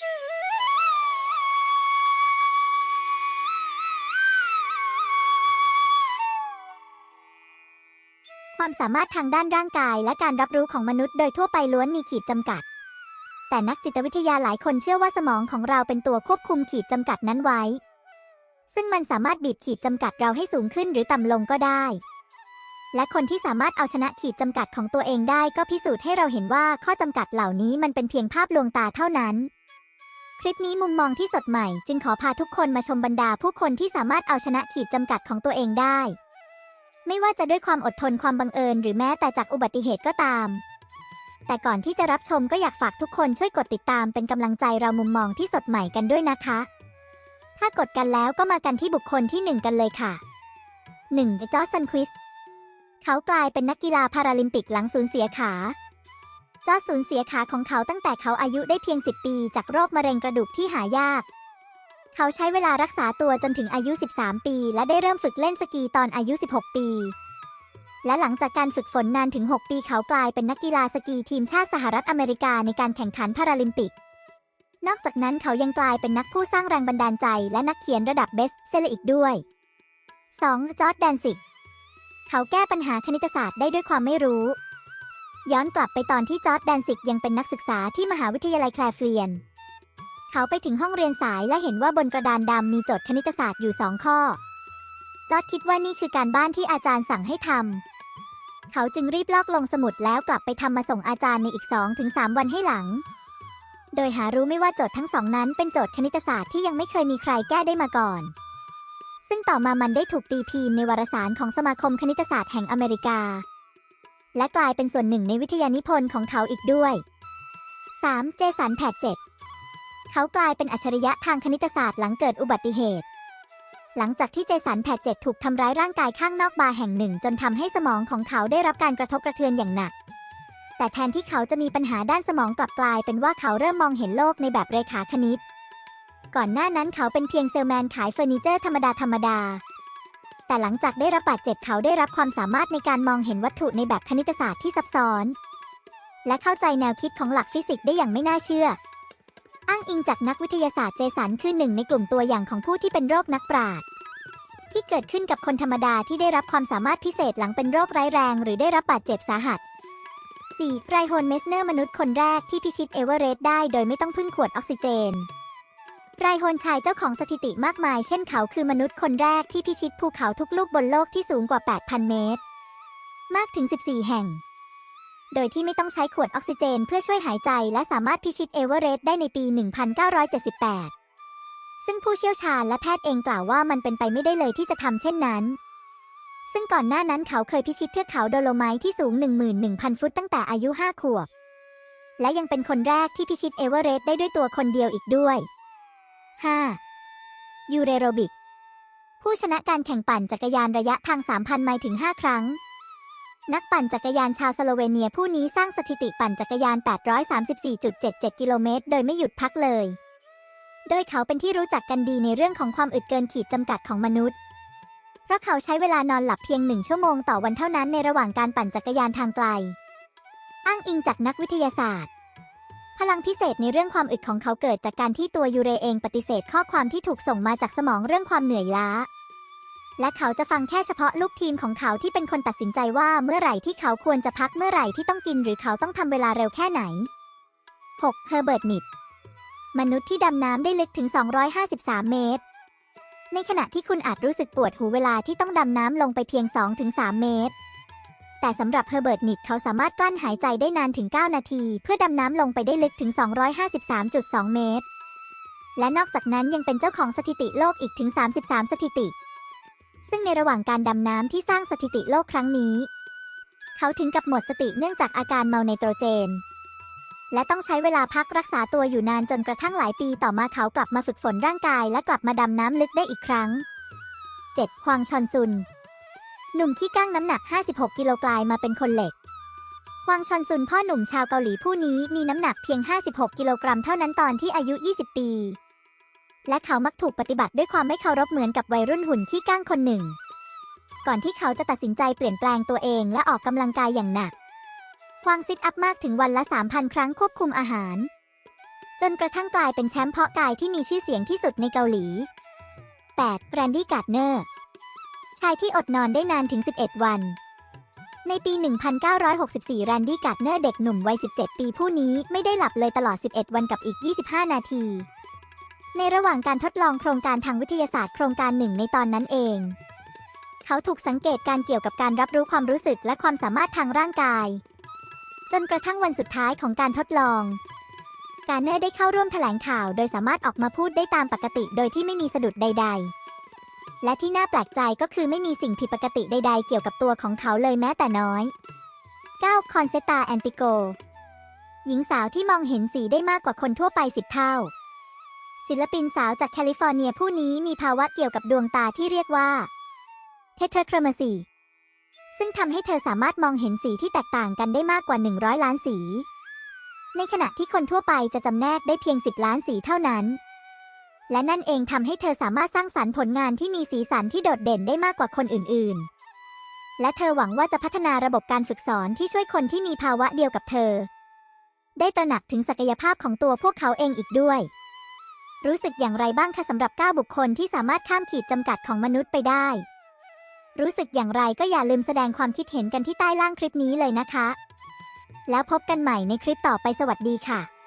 ความสามารถทางด้านร่างกายและการรับรู้ของมนุษย์โดยทั่วไปล้วนมีขีดจำกัด แต่นักจิตวิทยาหลายคนเชื่อว่าสมองของเราเป็นตัวควบคุมขีดจำกัดนั้นไว้ ซึ่งมันสามารถบีบขีดจำกัดเราให้สูงขึ้นหรือต่ำลงก็ได้ และคนที่สามารถเอาชนะขีดจำกัดของตัวเองได้ก็พิสูจน์ให้เราเห็นว่าข้อจำกัดเหล่านี้มันเป็นเพียงภาพลวงตาเท่านั้น คลิปนี้มุมมองที่สดใหม่จึงขอพาทุกคนมาชมบรรดาผู้คนที่สามารถเอาชนะขีดจำกัดของตัวเองได้ ไม่ว่าจะด้วยความอดทนความบังเอิญ หรือแม้แต่จากอุบัติเหตุก็ตาม แต่ก่อนที่จะรับชมก็อยากฝากทุกคนช่วยกดติดตามเป็นกำลังใจเรามุมมองที่สดใหม่กันด้วยนะคะ ถ้ากดกันแล้วก็มากันที่บุคคลที่หนึ่งกันเลยค่ะ 1. จอร์ซันควิสเขากลายเป็นนักกีฬาพาราลิมปิกหลังสูญเสียขา จอร์จสูญเสียขาของเขาตั้งแต่เขาอายุได้เพียง 10 ปี จากโรคมะเร็งกระดูกที่หายาก เขาใช้เวลารักษาตัวจนถึงอายุ 13 ปี และได้เริ่มฝึกเล่นสกีตอนอายุ 16 ปี และหลังจากการฝึกฝนนานถึง 6 ปีเขากลายเป็นนักกีฬาสกีทีมชาติสหรัฐอเมริกาในการแข่งขันพาราลิมปิก นอกจากนั้นเขายังกลายเป็นนักผู้สร้างแรงบันดาลใจ และนักเขียนระดับเบสเซลอีกด้วย 2. จอร์ดแดนซิกเขาแก้ปัญหาคณิตศาสตร์ได้ด้วยความไม่รู้ ย้อนกลับไปตอนที่จอร์ดแดนซิกยังเป็นนักศึกษาที่มหาวิทยาลัยแคลเฟียน เขาไปถึงห้องเรียนสายและเห็นว่าบนกระดานดำมีโจทย์คณิตศาสตร์อยู่สองข้อ จอร์ดคิดว่านี่คือการบ้านที่อาจารย์สั่งให้ทำ เขาจึงรีบลอกลงสมุดแล้วกลับไปทำมาส่งอาจารย์ในอีก2-3วันให้หลัง โดยหารู้ไม่ว่าโจทย์ทั้งสองนั้นเป็นโจทย์คณิตศาสตร์ที่ยังไม่เคยมีใครแก้ได้มาก่อน ซึ่งต่อมามันได้ถูกตีพิมพ์ในวารสารของสมาคมคณิตศาสตร์แห่งอเมริกา และกลายเป็นส่วนหนึ่งในวิทยานิพนธ์ของเขาอีกด้วย 3. เจสันแพดเจ็ดเขากลายเป็นอัจฉริยะทางคณิตศาสตร์หลังเกิดอุบัติเหตุ หลังจากที่เจสันแพดเจ็ถูกทำร้ายร่างกายข้างนอกบาร์แห่งหนึ่ง จนทำให้สมองของเขาได้รับการกระทบกระเทือนอย่างหนัก แต่แทนที่เขาจะมีปัญหาด้านสมองกลับกลายเป็นว่าเขาเริ่มมองเห็นโลกในแบบเรขาคณิต ก่อนหน้านั้นเขาเป็นเพียงเซลแมนขายเฟอร์นิเจอร์ธรรมดาธรรมดา แต่หลังจากได้รับบาดเจ็บเขาได้รับความสามารถในการมองเห็นวัตถุในแบบคณิตศาสตร์ที่ซับซ้อน และเข้าใจแนวคิดของหลักฟิสิกส์ได้อย่างไม่น่าเชื่อ อ้างอิงจากนักวิทยาศาสตร์เจสันคือหนึ่งในกลุ่มตัวอย่างของผู้ที่เป็นโรคนักปราชญ์ที่เกิดขึ้นกับคนธรรมดาที่ได้รับความสามารถพิเศษหลังเป็นโรคร้ายแรง หรือได้รับบาดเจ็บสาหัส 4. ไรโฮนเมสเนอร์มนุษย์คนแรกที่พิชิตเอเวอเรสต์ได้โดยไม่ต้องพึ่งขวดออกซิเจน ไรโฮนชายเจ้าของสถิติมากมายเช่นเขาคือมนุษย์คนแรกที่พิชิตภูเขาทุกลูกบนโลกที่สูงกว่า 8,000 เมตร มากถึง 14 แห่ง โดยที่ไม่ต้องใช้ขวดออกซิเจนเพื่อช่วยหายใจและสามารถพิชิตเอเวอเรสต์ได้ในปี 1978 ซึ่งผู้เชี่ยวชาญและแพทย์เองกล่าวว่ามันเป็นไปไม่ได้เลยที่จะทำเช่นนั้น ซึ่งก่อนหน้านั้นเขาเคยพิชิตเทือกเขาโดโลไมท์ที่สูง 11,000 ฟุตตั้งแต่อายุ 5 ขวบ และยังเป็นคนแรกที่พิชิตเอเวอเรสต์ได้ด้วยตัวคนเดียวอีกด้วย 5. ยูเรโรบิก ผู้ชนะการแข่งปั่นจักรยานระยะทาง 3,000 ไมล์ถึง 5 ครั้ง นักปั่นจักรยานชาวสโลเวเนียผู้นี้สร้างสถิติปั่นจักรยาน 834.77 กิโลเมตร โดยไม่หยุดพักเลย โดยเขาเป็นที่รู้จักกันดีในเรื่องของความอึดเกินขีดจำกัดของมนุษย์ เพราะเขาใช้เวลานอนหลับเพียงหนึ่งชั่วโมงต่อวันเท่านั้นในระหว่างการปั่นจักรยานทางไกล อ้างอิงจากนักวิทยาศาสตร์ พลังพิเศษในเรื่องความอึดของเขาเกิดจากการที่ตัวยูเรเองปฏิเสธข้อความที่ถูกส่งมาจากสมองเรื่องความเหนื่อยล้า และเขาจะฟังแค่เฉพาะลูกทีมของเขาที่เป็นคนตัดสินใจว่าเมื่อไหร่ที่เขาควรจะพักเมื่อไหร่ที่ต้องกินหรือเขาต้องทำเวลาเร็วแค่ไหน 6. เฮอร์เบิร์ตมิดมนุษย์ที่ดำน้ำได้ลึกถึง 253 เมตร ในขณะที่คุณอาจรู้สึกปวดหูเวลาที่ต้องดำน้ำลงไปเพียง 2-3 เมตร แต่สำหรับเฮอร์เบิร์ตมิดเขาสามารถกลั้นหายใจได้นานถึง 9 นาที เพื่อดำน้ำลงไปได้ลึกถึง 253.2 เมตร และนอกจากนั้นยังเป็นเจ้าของสถิติโลกอีกถึง 33 สถิติ ซึ่งในระหว่างการดำน้ำที่สร้างสถิติโลกครั้งนี้ เขาถึงกับหมดสติเนื่องจากอาการเมาไนโตรเจน และต้องใช้เวลาพักรักษาตัวอยู่นานจนกระทั่งหลายปีต่อมาเขากลับมาฝึกฝนร่างกาย และกลับมาดำน้ำลึกได้อีกครั้ง 7. ฮวางชอนซุน หนุ่มขี้ก้างน้ำหนัก 56 กิโลกลายมาเป็นคนเหล็กฮวางชอนซุนพ่อหนุ่มชาวเกาหลีผู้นี้มีน้ำหนักเพียง 56 กิโลกรัมเท่านั้นตอนที่อายุ 20 ปี และเขามักถูกปฏิบัติด้วยความไม่เคารพเหมือนกับวัยรุ่นหุ่นขี้ก้างคนหนึ่ง ก่อนที่เขาจะตัดสินใจเปลี่ยนแปลงตัวเองและออกกำลังกายอย่างหนักควางซิทอัพมากถึงวันละ 3,000 ครั้งควบคุมอาหาร จนกระทั่งกลายเป็นแชมป์เพาะกายที่มีชื่อเสียงที่สุดในเกาหลี 8. แรนดี้การ์ดเนอร์ ชายที่อดนอนได้นานถึง 11 วัน ในปี 1964 แรนดี้การ์ดเนอร์เด็กหนุ่มวัย 17 ปีผู้นี้ไม่ได้หลับเลยตลอด 11 วันกับอีก 25 นาที ในระหว่างการทดลองโครงการทางวิทยาศาสตร์โครงการหนึ่งในตอนนั้นเอง เขาถูกสังเกตการเกี่ยวกับการรับรู้ความรู้สึกและความสามารถทางร่างกาย จนกระทั่งวันสุดท้ายของการทดลองการเนอร์ได้เข้าร่วมแถลงข่าว โดยสามารถออกมาพูดได้ตามปกติ โดยที่ไม่มีสะดุดใด ๆ และที่น่าแปลกใจก็คือไม่มีสิ่งผิดปกติใดๆ เกี่ยวกับตัวของเขาเลยแม้แต่น้อย 9. คอนเซตาแอนติโก หญิงสาวที่มองเห็นสีได้มากกว่าคนทั่วไปสิบเท่า ศิลปินสาวจากแคลิฟอร์เนียผู้นี้มีภาวะเกี่ยวกับดวงตาที่เรียกว่าเทตราครมาซีซึ่งทำให้เธอสามารถมองเห็นสีที่แตกต่างกันได้มากกว่า 100 ล้านสี ในขณะที่คนทั่วไปจะจำแนกได้เพียง 10 ล้านสีเท่านั้น และนั่นเองทำให้เธอสามารถสร้างสรรค์ผลงานที่มีสีสันที่โดดเด่นได้มากกว่าคนอื่นๆ และเธอหวังว่าจะพัฒนาระบบการฝึกสอนที่ช่วยคนที่มีภาวะเดียวกับเธอ ได้ตระหนักถึงศักยภาพของตัวพวกเขาเองอีกด้วย รู้สึกอย่างไรบ้างคะสำหรับ 9 บุคคลที่สามารถข้ามขีดจำกัดของมนุษย์ไปได้ รู้สึกอย่างไรก็อย่าลืมแสดงความคิดเห็นกันที่ใต้ล่างคลิปนี้เลยนะคะ แล้วพบกันใหม่ในคลิปต่อไปสวัสดีค่ะ